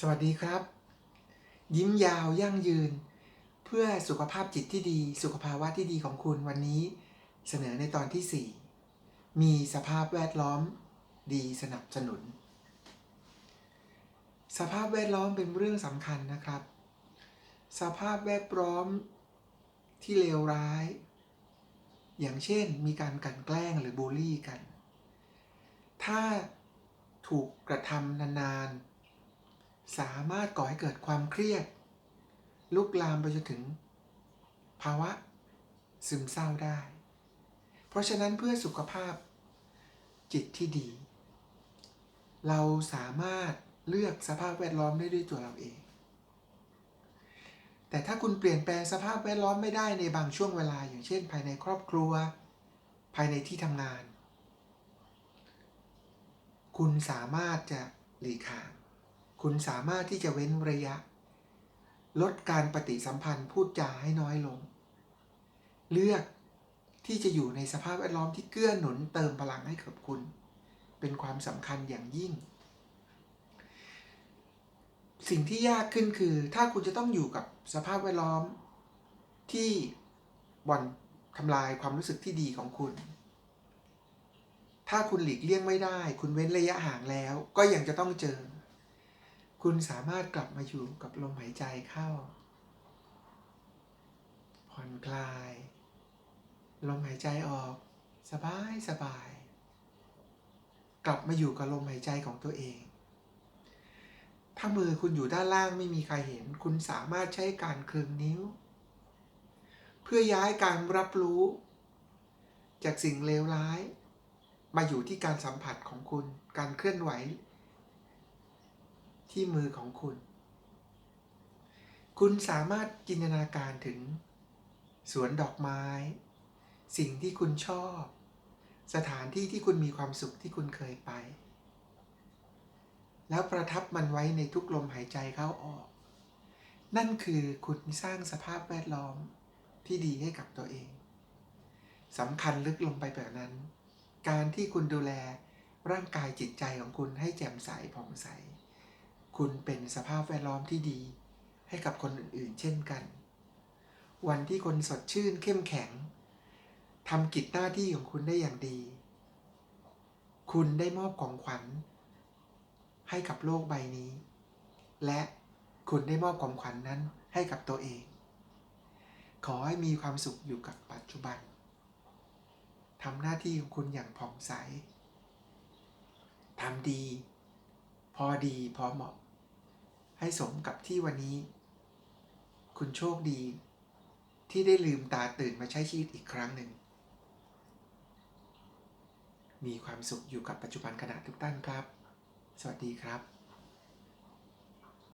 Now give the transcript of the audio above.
สวัสดีครับ ยิ้มยาวยั่งยืน เพื่อสุขภาพจิตที่ดี สุขภาวะที่ดีของคุณวันนี้ เสนอในตอนที่ 4 มีสภาพแวดล้อม ดีสนับสนุน สภาพแวดล้อมเป็นเรื่องสำคัญนะครับ สภาพแวดล้อมที่เลวร้าย อย่างเช่นมีการกลั่นแกล้งหรือบูลลี่กัน ถ้าถูกกระทำนานๆ สามารถก่อให้เกิดความเครียด ลุกลามไปจนถึง ภาวะซึมเศร้าได้ เพราะฉะนั้นเพื่อสุขภาพจิตที่ดี เราสามารถเลือกสภาพแวดล้อมได้ด้วยตัวเราเอง แต่ถ้าคุณเปลี่ยนแปลงสภาพแวดล้อมไม่ได้ในบางช่วงเวลาอย่างเช่น ภายในครอบครัว ภายในที่ทำงาน คุณสามารถจะหลีกห่าง คุณสามารถที่จะเว้นระยะ ลดการปฏิสัมพันธ์พูดจาให้น้อยลง เลือกที่จะอยู่ในสภาพแวดล้อมที่เกื้อหนุนเติมพลังให้กับคุณ เป็นความสำคัญอย่างยิ่ง สิ่งที่ยากขึ้นคือ ถ้าคุณจะต้องอยู่กับสภาพแวดล้อม ที่บ่อนทำลายความรู้สึกที่ดีของคุณ ถ้าคุณหลีกเลี่ยงไม่ได้ คุณเว้นระยะห่างแล้ว ก็ยังจะต้องเจอ คุณสามารถกลับมาอยู่กับลมหายใจเข้า ผ่อนคลาย ลมหายใจออก สบายสบาย กลับมาอยู่กับลมหายใจของตัวเอง ถ้ามือคุณอยู่ด้านล่างไม่มีใครเห็น คุณสามารถใช้การเคลึงนิ้ว เพื่อย้ายการรับรู้ จากสิ่งเลวร้าย มาอยู่ที่การสัมผัสของคุณ การเคลื่อนไหว ที่มือของคุณ คุณสามารถจินตนาการถึง สวนดอกไม้ สิ่งที่คุณชอบ สถานที่ที่คุณมีความสุขที่คุณเคยไป แล้วประทับมันไว้ในทุกลมหายใจเข้าออก นั่นคือคุณสร้างสภาพแวดล้อมที่ดีให้กับตัวเองสำคัญลึกลงไปแบบนั้น การที่คุณดูแลร่างกายจิตใจของคุณให้แจ่มใสผ่องใส คุณเป็นสภาพแวดล้อมที่ดี ให้กับคนอื่นๆ เช่นกัน วันที่คนสดชื่นเข้มแข็งทำกิจหน้าที่ของคุณได้อย่างดี คุณได้มอบของขวัญ ให้กับโลกใบนี้ และคุณได้มอบของขวัญนนั้นให้กับตัวเอง ขอให้มีความสุขอยู่กับปัจจุบันทำหน้าที่ของคุณอย่างผ่องใสทำดี พอดีพอเหมาะ ให้สมกับที่วันนี้ คุณโชคดี ที่ได้ลืมตาตื่นมาใช้ชีวิตอีกครั้งหนึ่ง มีความสุขอยู่กับปัจจุบันขณะทุกท่านครับ สวัสดีครับ